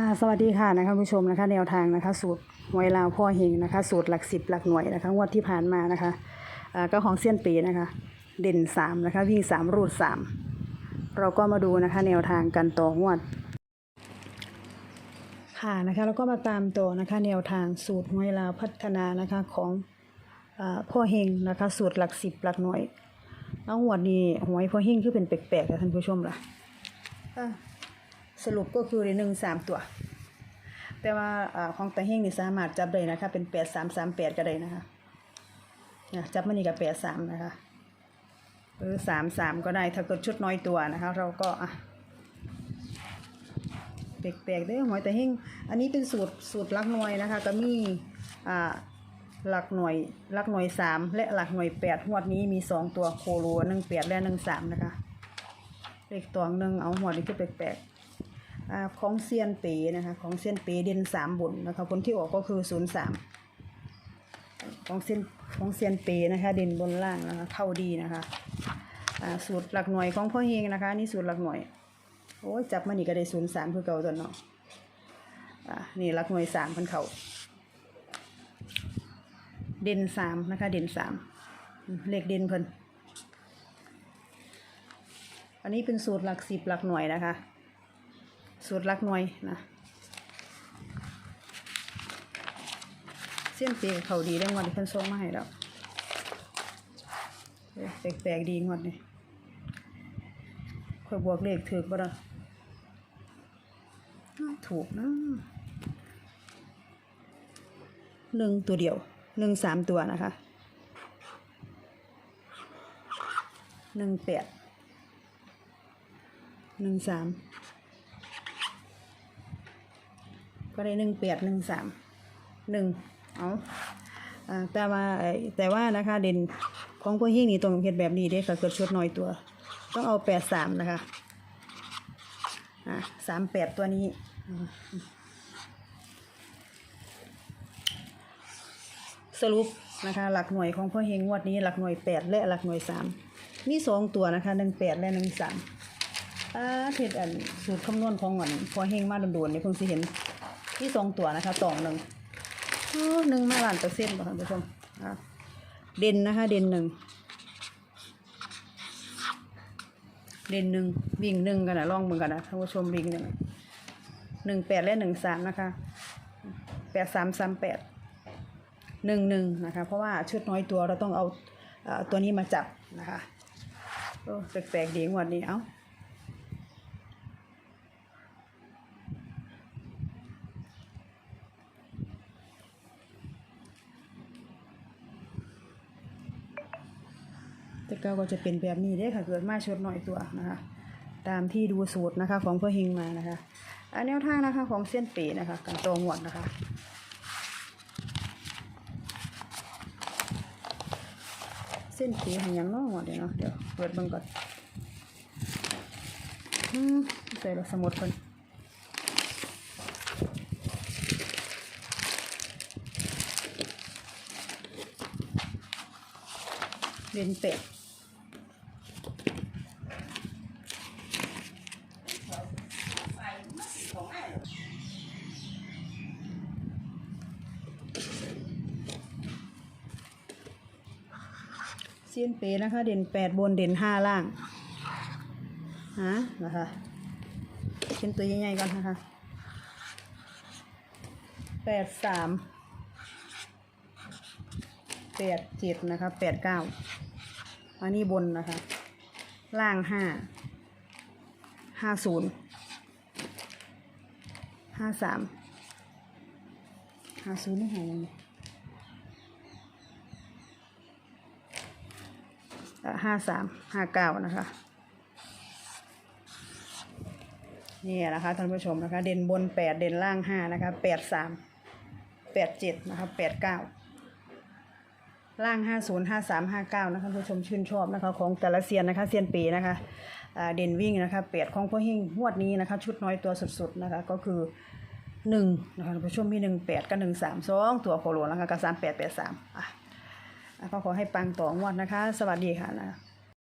ค่ะสวัสดีค่ะนะคะผู้ชมนะคะแนวทางนะคะสูตรหวยลาวพ่อเฮงนะคะ สูตรหลักสิบหลักหน่วยนะคะงวดที่ผ่านมานะคะก็ของเซียนปีนะคะ เด่นสามนะคะวิ่งสามรูดสามเราก็มาดูนะคะแนวทางกันต่องวด ค่ะนะคะแล้วก็มาตามต่อนะคะแนวทางสูตรหวยลาวพัฒนานะคะของอพ่อเฮงนะคะ สูตรหลักสิบหลักหน่วยเอางวดนี้หวยพ่อเฮงคือเป็นแปลกๆนะท่านผู้ชมละ่ะ สรุปก็คือหนึ่งสามตัว แต่ว่าอของตาเฮงนี่สามารถจับได้นะคะ เป็นแปดสามสามแปดก็ได้นะคะจับมันนี่กับแปดสามนะคะหรือสามสามก็ได้ถ้าเกิดชุดน้อยตัวนะคะ เราก็อะแปลกๆเด้หอยตาเฮงอันนี้เป็นสูตรสูตรหลักหน่วยนะคะ ก็มีอ่าหลักหน่วยหลักหน่วยสามและหลักหน่วยแปดหัวดนี้มีสองตัวโคโลหนึ่งแปดและหนึ่งสามนะคะเลขตัวหนึ่งเอาหวนี้คือแปลกๆ อของเซียนเป๋นะคะ ของเซียนเป๋เด่นสามบุญนะคะผลที่ออกก็คือศูนย์สามของเซียนของเซียนเป๋นะคะ เด่นบนล่างนะคะ เข้าดีนะคะสูตรหลักหน่วยของพ่อเฮงนะคะ นี่สูตรหลักหน่วยโอ้ยจับมานี่ก็ได้ศูนย์สามคือเก่าตัวเนาะอ่านี่หลักหน่วยสามพันเขาเด่นสามนะคะ เด่นสามอืมเลขเด่นเพิ่นอันนี้เป็นสูตรหลักสิบหลักหน่วยนะคะ สูตรลักหน่วยนะเส้นเปียกเขาดีได้งวดเพิ่นส่งมาให้แล้วแปลกๆดีงวดนี่ค่อยบวกเลขถูกบ่ล่ะอ้าวถูกนะหนึ่งตัวเดียวหนึ่งสามตัวนะคะหนึ่งแปดหนึ่งสาม ก็ได้หนึ่งแปดหนึ่งสามหนึ่งเอาแต่ว่าแต่ว่านะคะเด่นของพวกหิ้งนี่ตรงเห็ดแบบนี้เด้ค่ะเกิดชุดน้อยตัว ต้องเอาแปดสามนะคะอ่าสามแปดตัวนี้สรุปนะคะหลักหน่วยของพ่อเฮงงวดนี้หลักหน่วยแปดและหลักหน่วยสามมีสองตัวนะคะหนึ่งแปดและหนึ่งสามอ่าเห็ดอันสูตรคำนวณของหวันพอเฮงมาโดนๆนี่เพิ่งสิเห็น ที่สองตัวนะคะสองหนึ่งหนึ่งมาล้านเปอร์เซ็นต์บ่ท่านผู้ชมเด่นนะคะ เด่นหนึ่งเด่นหนึ่งวิ่งหนึ่งกันนะลองเบิ่งกันนะท่านผู้ชมวิ่งหนึ่งหนึ่งแปดและหนึ่งสามนะคะแปดสามสามแปดหนึ่งหนึ่งนะคะ เพราะว่าชุดน้อยตัวเราต้องเอาตัวนี้มาจับนะคะโอ้แปลกๆดีงวดนี้เอ้า แต่เก่าก็จะเป็นแบบนี้เด้ค่ะเกิดมาชดหน่อยตัวนะคะ ตามที่ดูสูตรนะคะ ของพ่อเฮงมานะคะอันแนวทางนะคะของเส้นปีนะคะกันโตหวดนะคะเส้นปีหันยังน้องหมดเดี๋ยวเนาะเดี๋ยวเปิดเบิ่งก่อนอืมใส่รสมุดคนเรียนเป็ด ซียนเปนะคะ เด่นแปดบนเด่นห้าล่างฮะนะคะเป็นตัวใหญ่ๆก่อนนะคะแปดสามแปดเจ็ดนะคะแปดเก้าอันนี้บนนะคะ ล่างห้าห้าศูนย์ห้าสามห้าศูนย์นี่หายยังไง ห้าสามห้าเก้านะคะ นี่นะคะท่านผู้ชมนะคะ เด่นบนแปดเด่นล่างห้านะคะแปดสามแปดเจ็ดนะคะแปดเก้าล่างห้าศูนย์ห้าสามห้าเก้านะคะท่านผู้ชมชื่นชอบนะคะของแต่ละเซียนนะคะเซียนปีนะคะเด่นวิ่งนะคะแปดของพ่อหิ่งงวดนี้นะคะ ชุดน้อยตัวสุดๆนะคะก็คือหนึ่งนะคะท่านผู้ชมมีหนึ่งแปดกับหนึ่งสามสองตัวโคโลนะคะกับสามแปดแปดสามอะ ก็ขอให้ปังต่องวดนะคะ สวัสดีค่ะนะ